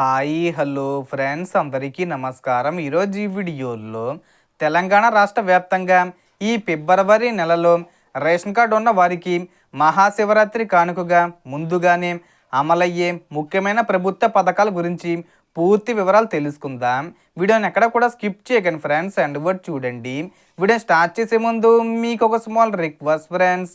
Hi hello friends. అందరికీ నమస్కారం. ఈరోజు ఈ వీడియోలో తెలంగాణ రాష్ట్ర వ్యాప్తంగా ఈ ఫిబ్రవరి నెలలో రేషన్ కార్డు ఉన్న వారికి మహాశివరాత్రి కానుకగా ముందుగానే అమలయ్యే ముఖ్యమైన ప్రభుత్వ పథకాల గురించి పూర్తి వివరాలు తెలుసుకుందాం. వీడియోని ఎక్కడ కూడా స్కిప్ చేయకండి ఫ్రెండ్స్. అండ్ వర్డ్ చూడండి. వీడియో స్టార్ట్ చేసే ముందు మీకు ఒక small request friends.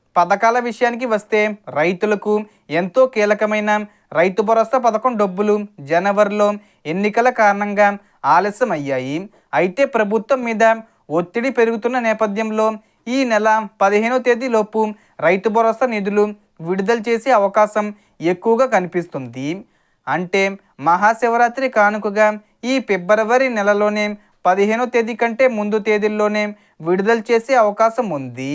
పథకాల విషయానికి వస్తే రైతులకు ఎంతో కీలకమైన రైతు భరోసా పథకం డబ్బులు జనవరిలో ఎన్నికల కారణంగా ఆలస్యం అయ్యాయి అయితే ప్రభుత్వం మీద ఒత్తిడి పెరుగుతున్న నేపథ్యంలో ఈ నెల పదిహేనో తేదీలోపు రైతు భరోసా నిధులు విడుదల చేసే అవకాశం ఎక్కువగా కనిపిస్తుంది. అంటే మహాశివరాత్రి కానుకగా ఈ ఫిబ్రవరి నెలలోనే పదిహేనో తేదీ కంటే ముందు తేదీల్లోనే విడుదల చేసే అవకాశం ఉంది.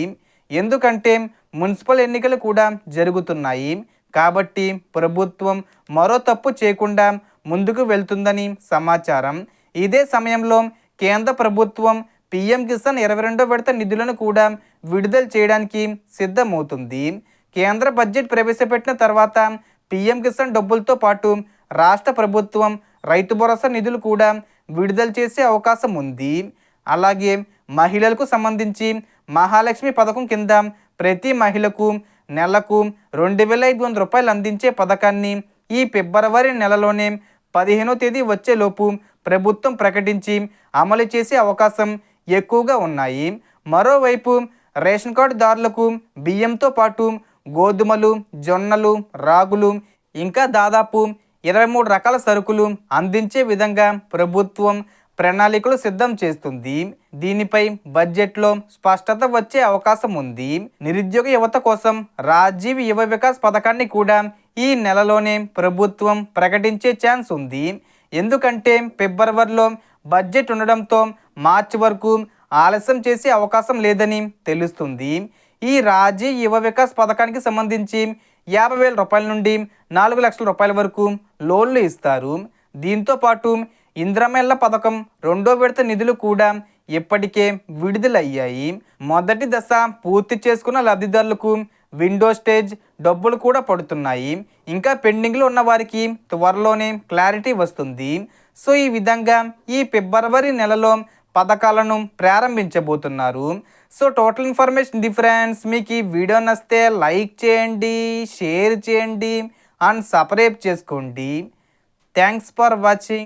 ఎందుకంటే మున్సిపల్ ఎన్నికలు కూడా జరుగుతున్నాయి. కాబట్టి ప్రభుత్వం మరో తప్పు చేయకుండా ముందుకు వెళ్తుందని సమాచారం. ఇదే సమయంలో కేంద్ర ప్రభుత్వం పిఎం కిసాన్ ఇరవై రెండో విడత నిధులను కూడా విడుదల చేయడానికి సిద్ధమవుతుంది. కేంద్ర బడ్జెట్ ప్రవేశపెట్టిన తర్వాత పిఎం కిసాన్ డబ్బులతో పాటు రాష్ట్ర ప్రభుత్వం రైతు భరోసా నిధులు కూడా విడుదల చేసే అవకాశం ఉంది. అలాగే మహిళలకు సంబంధించి మహాలక్ష్మి పథకం కింద ప్రతి మహిళకు నెలకు రెండు వేల ఐదు వందల రూపాయలు అందించే పథకాన్ని ఈ ఫిబ్రవరి నెలలోనే పదిహేనో తేదీ వచ్చేలోపు ప్రభుత్వం ప్రకటించి అమలు చేసే అవకాశం ఎక్కువగా ఉన్నాయి. మరోవైపు రేషన్ కార్డుదారులకు బియ్యంతో పాటు గోధుమలు జొన్నలు రాగులు ఇంకా దాదాపు ఇరవై మూడు రకాల సరుకులు అందించే విధంగా ప్రభుత్వం ప్రణాళికలు సిద్ధం చేస్తుంది. దీనిపై బడ్జెట్లో స్పష్టత వచ్చే అవకాశం ఉంది. నిరుద్యోగ యువత కోసం రాజీవ్ యువ వికాస్ పథకాన్ని కూడా ఈ నెలలోనే ప్రభుత్వం ప్రకటించే ఛాన్స్ ఉంది. ఎందుకంటే ఫిబ్రవరిలో బడ్జెట్ ఉండడంతో మార్చి వరకు ఆలస్యం చేసే అవకాశం లేదని తెలుస్తుంది. ఈ రాజీ యువ వికాస్ పథకానికి సంబంధించి యాభై వేల రూపాయల నుండి నాలుగు లక్షల రూపాయల వరకు లోన్లు ఇస్తారు. దీంతో పాటు ఇంద్రమేళ్ళ పథకం రెండో విడత నిధులు కూడా ఇప్పటికే విడుదలయ్యాయి. మొదటి దశ పూర్తి చేసుకున్న లబ్ధిదారులకు విండో స్టేజ్ డబ్బులు కూడా పడుతున్నాయి. ఇంకా పెండింగ్లో ఉన్న వారికి త్వరలోనే క్లారిటీ వస్తుంది. సో ఈ విధంగా ఈ ఫిబ్రవరి నెలలో పథకాలను ప్రారంభించబోతున్నారు. సో టోటల్ ఇన్ఫర్మేషన్ డిఫరెన్స్ మీకు ఈ వీడియో నస్తే లైక్ చేయండి షేర్ చేయండి అండ్ సబ్స్క్రైబ్ చేసుకోండి. Thanks for watching.